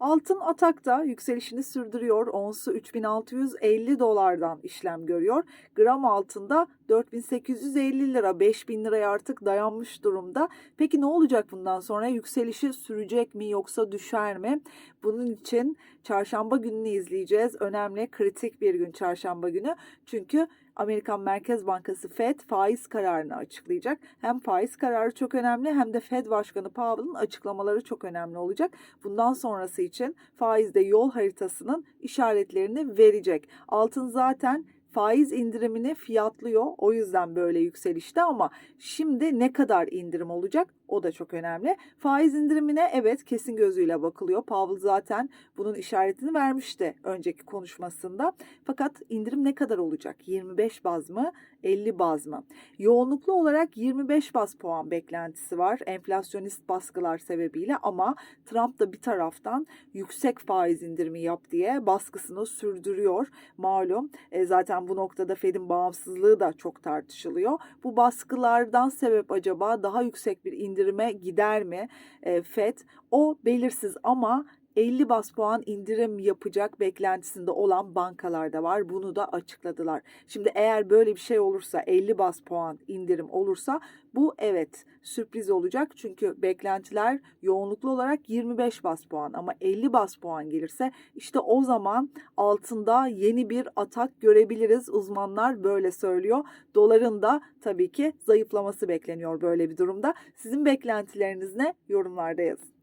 Altın atakta yükselişini sürdürüyor. Onsu 3650 dolardan işlem görüyor. Gram altında 4850 lira, 5000 liraya artık dayanmış durumda. Peki ne olacak bundan sonra? Yükselişi sürecek mi yoksa düşer mi? Bunun için çarşamba gününü izleyeceğiz. Önemli, kritik bir gün çarşamba günü. Çünkü Amerikan Merkez Bankası Fed faiz kararını açıklayacak. Hem faiz kararı çok önemli hem de Fed Başkanı Powell'ın açıklamaları çok önemli olacak. Bundan sonrası için faizde yol haritasının işaretlerini verecek. Altın zaten faiz indirimini fiyatlıyor. O yüzden böyle yükselişte ama şimdi ne kadar indirim olacak? O da çok önemli. Faiz indirimine evet kesin gözüyle bakılıyor. Powell zaten bunun işaretini vermişti önceki konuşmasında. Fakat indirim ne kadar olacak? 25 baz mı? 50 baz mı? Yoğunluklu olarak 25 baz puan beklentisi var. Enflasyonist baskılar sebebiyle ama Trump da bir taraftan yüksek faiz indirimi yap diye baskısını sürdürüyor. Malum e, zaten bu noktada Fed'in bağımsızlığı da çok tartışılıyor. Bu baskılardan sebep acaba daha yüksek bir indirime gider mi e, Fed? O belirsiz ama 50 bas puan indirim yapacak beklentisinde olan bankalar da var. Bunu da açıkladılar. Şimdi eğer böyle bir şey olursa 50 bas puan indirim olursa bu evet sürpriz olacak. Çünkü beklentiler yoğunluklu olarak 25 bas puan ama 50 bas puan gelirse işte o zaman altında yeni bir atak görebiliriz. Uzmanlar böyle söylüyor. Doların da tabii ki zayıflaması bekleniyor böyle bir durumda. Sizin beklentileriniz ne? Yorumlarda yazın.